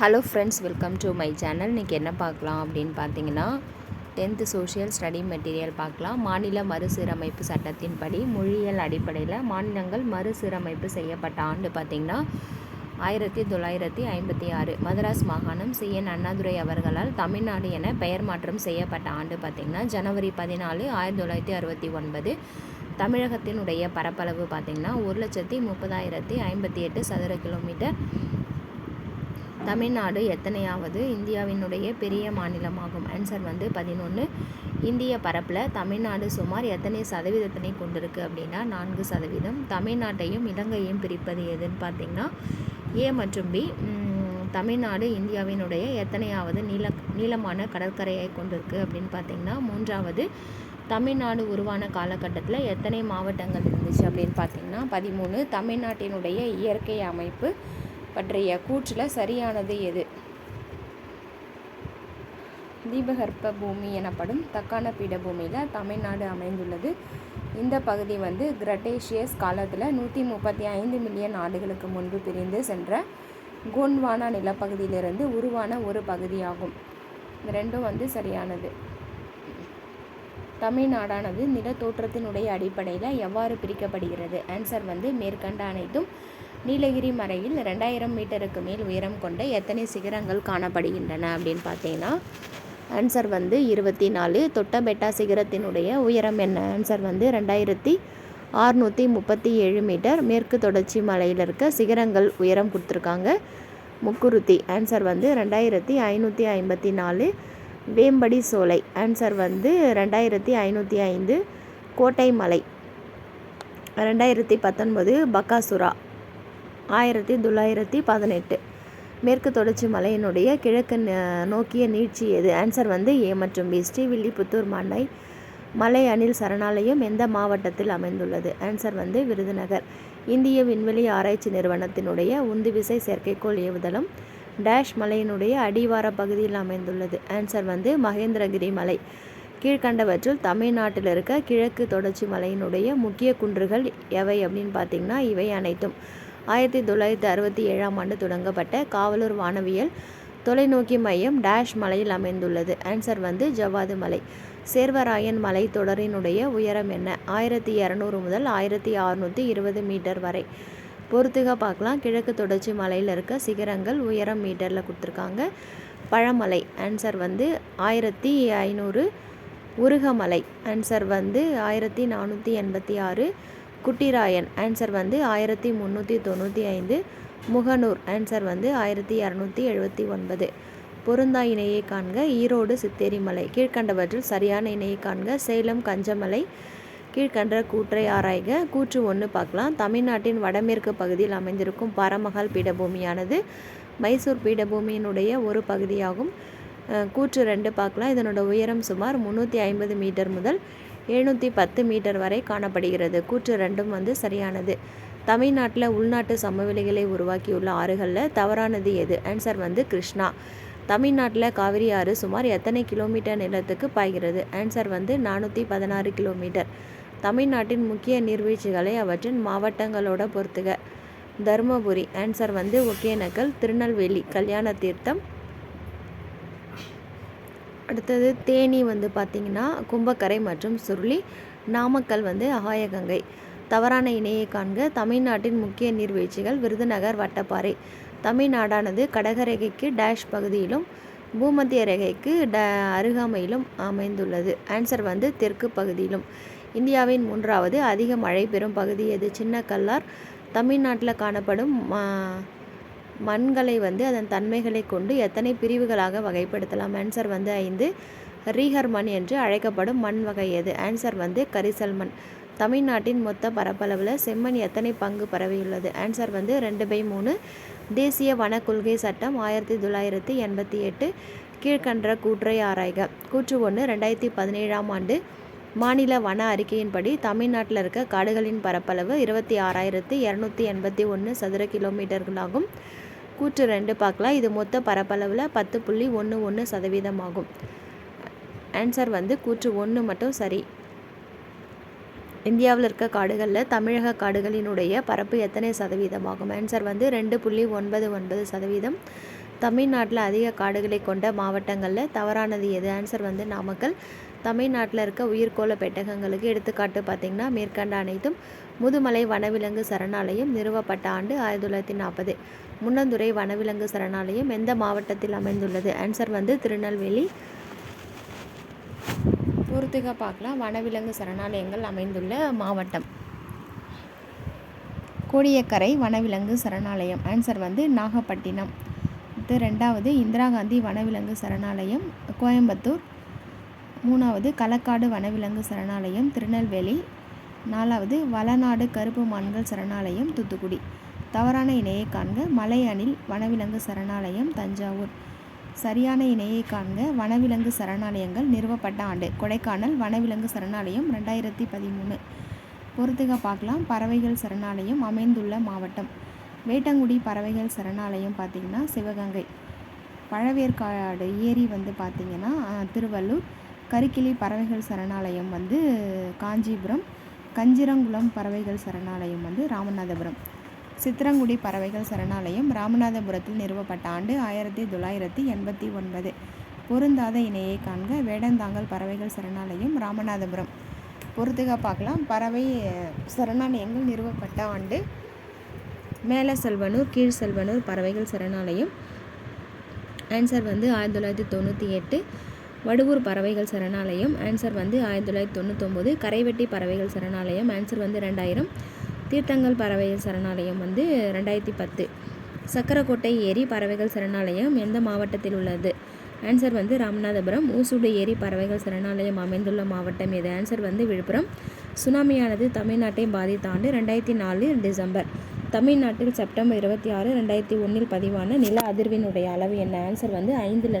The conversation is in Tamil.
Hello friends welcome to my channel இன்றைக்கி என்ன பார்க்கலாம் அப்படின்னு பார்த்தீங்கன்னா டென்த்து சோஷியல் ஸ்டடி மெட்டீரியல் பார்க்கலாம். மாநில மறுசீரமைப்பு சட்டத்தின்படி மொழியியல் அடிப்படையில் மாநிலங்கள் மறுசீரமைப்பு செய்யப்பட்ட ஆண்டு பார்த்திங்கன்னா ஆயிரத்தி தொள்ளாயிரத்தி ஐம்பத்தி ஆறு. மதராஸ் மாகாணம் சி. என். அண்ணாதுரை அவர்களால் தமிழ்நாடு என பெயர் மாற்றம் செய்யப்பட்ட ஆண்டு பார்த்திங்கன்னா ஜனவரி பதினாலு ஆயிரத்தி தொள்ளாயிரத்தி அறுபத்தி ஒன்பது. தமிழகத்தினுடைய பரப்பளவு பார்த்திங்கன்னா ஒரு லட்சத்தி முப்பதாயிரத்தி ஐம்பத்தி எட்டு சதுர கிலோமீட்டர். தமிழ்நாடு எத்தனையாவது? இந்தியாவினுடைய பெரிய மாநிலமாகும். ஆன்சர் வந்து பதினொன்று இந்திய பரப்பில் தமிழ்நாடு சுமார் எத்தனை சதவீதத்தினை கொண்டிருக்கு அப்படின்னா நான்கு சதவீதம். தமிழ்நாட்டையும் இலங்கையும் பிரிப்பது எதுன்னு பார்த்தீங்கன்னா ஏ மற்றும் பி. தமிழ்நாடு இந்தியாவினுடைய எத்தனையாவது நீள நீளமான கடற்கரையை கொண்டிருக்கு அப்படின்னு பார்த்தீங்கன்னா மூன்றாவது தமிழ்நாடு உருவான காலகட்டத்தில் எத்தனை மாவட்டங்கள் இருந்துச்சு அப்படின்னு பார்த்தீங்கன்னா பதிமூணு தமிழ்நாட்டினுடைய இயற்கை அமைப்பு பற்றிய கூற்றில் சரியானது எது? தீபகற்ப பூமி எனப்படும் தக்கான பீடபூமியில் தமிழ்நாடு அமைந்துள்ளது. இந்த பகுதி வந்து கிரட்டேஷியஸ் காலத்தில் நூற்றி முப்பத்தி ஐந்து மில்லியன் ஆண்டுகளுக்கு முன்பு பிரிந்து சென்ற கோண்ட்வானா நிலப்பகுதியிலிருந்து உருவான ஒரு பகுதியாகும். ரெண்டும் வந்து சரியானது. தமிழ்நாடானது நிலத்தோற்றத்தினுடைய அடிப்படையில் எவ்வாறு பிரிக்கப்படுகிறது? ஆன்சர் வந்து மேற்கண்ட அனைத்தும் நீலகிரி மலையில் ரெண்டாயிரம் மீட்டருக்கு மேல் உயரம் கொண்ட எத்தனை சிகரங்கள் காணப்படுகின்றன அப்படின்னு பார்த்தீங்கன்னா ஆன்சர் வந்து இருபத்தி நாலு தொட்டபெட்டா சிகரத்தினுடைய உயரம் என்ன? ஆன்சர் வந்து ரெண்டாயிரத்தி ஆறுநூற்றி முப்பத்தி ஏழு மீட்டர். மேற்கு தொடர்ச்சி மலையில் இருக்க சிகரங்கள் உயரம் கொடுத்துருக்காங்க. முக்குருத்தி ஆன்சர் வந்து ரெண்டாயிரத்தி ஐநூற்றி ஐம்பத்தி நாலு வேம்படி சோலை ஆன்சர் வந்து ரெண்டாயிரத்தி ஐநூற்றி ஐந்து. கோட்டை மலை ரெண்டாயிரத்தி பத்தொன்பது. பக்காசுரா ஆயிரத்தி தொள்ளாயிரத்தி பதினெட்டு. மேற்கு தொடர்ச்சி மலையினுடைய கிழக்கு நோக்கிய நீட்சி எது? ஆன்சர் வந்து ஏ மற்றும் பி ஸ்ரீவில்லிபுத்தூர் மலை மலை அணில் சரணாலயம் எந்த மாவட்டத்தில் அமைந்துள்ளது? ஆன்சர் வந்து விருதுநகர். இந்திய விண்வெளி ஆராய்ச்சி நிறுவனத்தினுடைய உந்துவிசை செயற்கைக்கோள் ஏவுதளம் டேஷ் மலையினுடைய அடிவார பகுதியில் அமைந்துள்ளது. ஆன்சர் வந்து மகேந்திரகிரி மலை. கீழ்கண்டவற்றில் தமிழ்நாட்டில் இருக்க கிழக்கு தொடர்ச்சி மலையினுடைய முக்கிய குன்றுகள் எவை அப்படின்னு பார்த்தீங்கன்னா இவை அனைத்தும். ஆயிரத்தி தொள்ளாயிரத்தி அறுபத்தி ஏழாம் ஆண்டு தொடங்கப்பட்ட காவலூர் வானவியல் தொலைநோக்கி மையம் டேஷ் மலையில் அமைந்துள்ளது. ஆன்சர் வந்து ஜவ்வாது மலை. சேர்வராயன் மலை தொடரினுடைய உயரம் என்ன? ஆயிரத்தி இரநூறு முதல் ஆயிரத்தி அறுநூற்றி இருபது மீட்டர் வரை. பொறுத்துக பார்க்கலாம். கிழக்கு தொடர்ச்சி மலையில் இருக்க சிகரங்கள் உயரம் மீட்டரில் கொடுத்துருக்காங்க. பழமலை. ஆன்சர் வந்து ஆயிரத்தி ஐநூறு உருகமலை. ஆன்சர் வந்து ஆயிரத்தி நானூற்றி எண்பத்தி ஆறு குட்டிராயன். ஆன்சர் வந்து ஆயிரத்தி முந்நூற்றி தொண்ணூற்றி ஐந்து. முகநூர். ஆன்சர் வந்து ஆயிரத்தி இரநூத்தி எழுபத்தி ஒன்பது. பொருந்தா இணையை காண்க ஈரோடு சித்தேரிமலை. கீழ்கண்டவற்றில் சரியான இணையை காண்க சேலம் கஞ்சமலை. கீழ்கண்ட கூற்றை ஆராய்க. கூற்று ஒன்று பார்க்கலாம். தமிழ்நாட்டின் வடமேற்கு பகுதியில் அமைந்திருக்கும் பரமகால் பீடபூமியானது மைசூர் பீடபூமியினுடைய ஒரு பகுதியாகும். கூற்று ரெண்டு பார்க்கலாம். இதனோட உயரம் சுமார் முந்நூற்றி ஐம்பது மீட்டர் முதல் எழுநூற்றி பத்து மீட்டர் வரை காணப்படுகிறது. கூற்று ரெண்டும் வந்து சரியானது. தமிழ்நாட்டில் உள்நாட்டு சமவெளிகளை உருவாக்கியுள்ள ஆறுகளில் தவறானது எது? ஆன்சர் வந்து கிருஷ்ணா. தமிழ்நாட்டில் காவிரி ஆறு சுமார் எத்தனை கிலோமீட்டர் நிலத்துக்கு பாய்கிறது? ஆன்சர் வந்து நானூற்றி பதினாறு கிலோமீட்டர். தமிழ்நாட்டின் முக்கிய நீர்வீழ்ச்சிகளை அவற்றின் மாவட்டங்களோட பொறுத்துக. தருமபுரி. ஆன்சர் வந்து ஒகேனக்கல் திருநெல்வேலி. கல்யாண தீர்த்தம் அடுத்தது தேனி வந்து பார்த்திங்கன்னா கும்பக்கரை மற்றும் சுருளி நாமக்கல் வந்து அகாயகங்கை. தவறான இணையை காண்க தமிழ்நாட்டின் முக்கிய நீர்வீழ்ச்சிகள் விருதுநகர் வட்டப்பாறை. தமிழ்நாடானது கடகரேகைக்கு டேஷ் பகுதியிலும் பூமத்திய ரேகைக்கு ட அருகாமையிலும் அமைந்துள்ளது. ஆன்சர் வந்து தெற்கு பகுதியிலும். இந்தியாவின் மூன்றாவது அதிக மழை பெறும் பகுதி எது? சின்ன கல்லார் தமிழ்நாட்டில் காணப்படும் மண்களை வந்து அதன் தன்மைகளை கொண்டு எத்தனை பிரிவுகளாக வகைப்படுத்தலாம்? ஆன்சர் வந்து ஐந்து. ரீஹர் மண் என்று அழைக்கப்படும் மண் வகை எது? ஆன்சர் வந்து கரிசல் மண் தமிழ்நாட்டின் மொத்த பரப்பளவில் செம்மண் எத்தனை பங்கு பரவியுள்ளது? ஆன்சர் வந்து ரெண்டு பை மூணு. தேசிய வன கொள்கை சட்டம் ஆயிரத்தி தொள்ளாயிரத்தி எண்பத்தி எட்டு. கீழ்கன்ற கூற்றை ஆராய்க. கூற்று ஒன்று ரெண்டாயிரத்தி பதினேழாம் ஆண்டு மாநில வன அறிக்கையின்படி தமிழ்நாட்டில் இருக்க காடுகளின் பரப்பளவு இருபத்தி ஆறாயிரத்தி இரநூத்தி எண்பத்தி ஒன்று சதுர கிலோமீட்டர்களாகும். கூற்று ரெண்டு பார்க்கலாம். இது மொத்த பரப்பளவில் பத்து புள்ளி ஒன்று ஒன்று சதவீதம் ஆகும். ஆன்சர் வந்து கூற்று ஒன்று மட்டும் சரி. இந்தியாவில் இருக்க காடுகளில் தமிழக காடுகளினுடைய பரப்பு எத்தனை சதவீதமாகும் ஆன்சர் வந்து ரெண்டு புள்ளி ஒன்பது ஒன்பது சதவீதம். தமிழ்நாட்டில் அதிக காடுகளை கொண்ட மாவட்டங்களில் தவறானது எது? ஆன்சர் வந்து நாமக்கல். தமிழ்நாட்டில் இருக்க உயிர்கோள பெட்டகங்களுக்கு எடுத்துக்காட்டு பார்த்திங்கன்னா மேற்கண்ட அனைத்தும் முதுமலை வனவிலங்கு சரணாலயம் நிறுவப்பட்ட ஆண்டு ஆயிரத்தி தொள்ளாயிரத்தி நாற்பது. முன்னந்துறை வனவிலங்கு சரணாலயம் எந்த மாவட்டத்தில் அமைந்துள்ளது? ஆன்சர் வந்து திருநெல்வேலி. பொறுத்துக பார்க்கலாம். வனவிலங்கு சரணாலயங்கள் அமைந்துள்ள மாவட்டம். கோடியக்கரை வனவிலங்கு சரணாலயம். ஆன்சர் வந்து நாகப்பட்டினம். அடுத்து ரெண்டாவது இந்திரா காந்தி வனவிலங்கு சரணாலயம் கோயம்புத்தூர். மூணாவது களக்காடு வனவிலங்கு சரணாலயம் திருநெல்வேலி. நாலாவது வளநாடு கருப்பு மான்கள் சரணாலயம் தூத்துக்குடி. தவறான இணையை காண்க மலை அணில் வனவிலங்கு சரணாலயம் தஞ்சாவூர். சரியான இணையை காண்க வனவிலங்கு சரணாலயங்கள் நிறுவப்பட்ட ஆண்டு. கொடைக்கானல் வனவிலங்கு சரணாலயம் ரெண்டாயிரத்தி பதிமூணு. பொறுத்துக பார்க்கலாம் பறவைகள் சரணாலயம் அமைந்துள்ள மாவட்டம். வேட்டங்குடி பறவைகள் சரணாலயம் பார்த்திங்கன்னா சிவகங்கை. பழவேற்காடு ஏரி வந்து பார்த்திங்கன்னா திருவள்ளூர். கருக்கிளி பறவைகள் சரணாலயம் வந்து காஞ்சிபுரம். கஞ்சிரங்குளம் பறவைகள் சரணாலயம் வந்து ராமநாதபுரம். சித்திரங்குடி பறவைகள் சரணாலயம் ராமநாதபுரத்தில் நிறுவப்பட்ட ஆண்டு ஆயிரத்தி தொள்ளாயிரத்தி எண்பத்தி ஒன்பது. பொருந்தாத இணையை காண்க வேடந்தாங்கல் பறவைகள் சரணாலயம் ராமநாதபுரம். பொறுத்துக பார்க்கலாம். பறவை சரணாலயங்கள் நிறுவப்பட்ட ஆண்டு மேல செல்வனூர் கீழ் செல்வனூர் பறவைகள் சரணாலயம். ஆன்சர் வந்து ஆயிரத்தி தொள்ளாயிரத்தி தொண்ணூற்றி எட்டு. வடுவூர் பறவைகள் சரணாலயம். ஆன்சர் வந்து ஆயிரத்தி தொள்ளாயிரத்தி தொண்ணூத்தொம்பது. கரைவெட்டி பறவைகள் சரணாலயம். ஆன்சர் வந்து ரெண்டாயிரம். தீர்த்தங்கல் பறவைகள் சரணாலயம் வந்து ரெண்டாயிரத்தி பத்து. சக்கரக்கோட்டை ஏரி பறவைகள் சரணாலயம் எந்த மாவட்டத்தில் உள்ளது? ஆன்சர் வந்து ராமநாதபுரம். ஊசுடு ஏரி பறவைகள் சரணாலயம் அமைந்துள்ள மாவட்டம் இது ஆன்சர் வந்து விழுப்புரம். சுனாமியானது தமிழ்நாட்டை பாதித்த ஆண்டு ரெண்டாயிரத்தி நாலு டிசம்பர். தமிழ்நாட்டில் செப்டம்பர் இருபத்தி ஆறு ரெண்டாயிரத்தி ஒன்றில் பதிவான நில அதிர்வினுடைய அளவு என்ன? ஆன்சர் வந்து ஐந்துல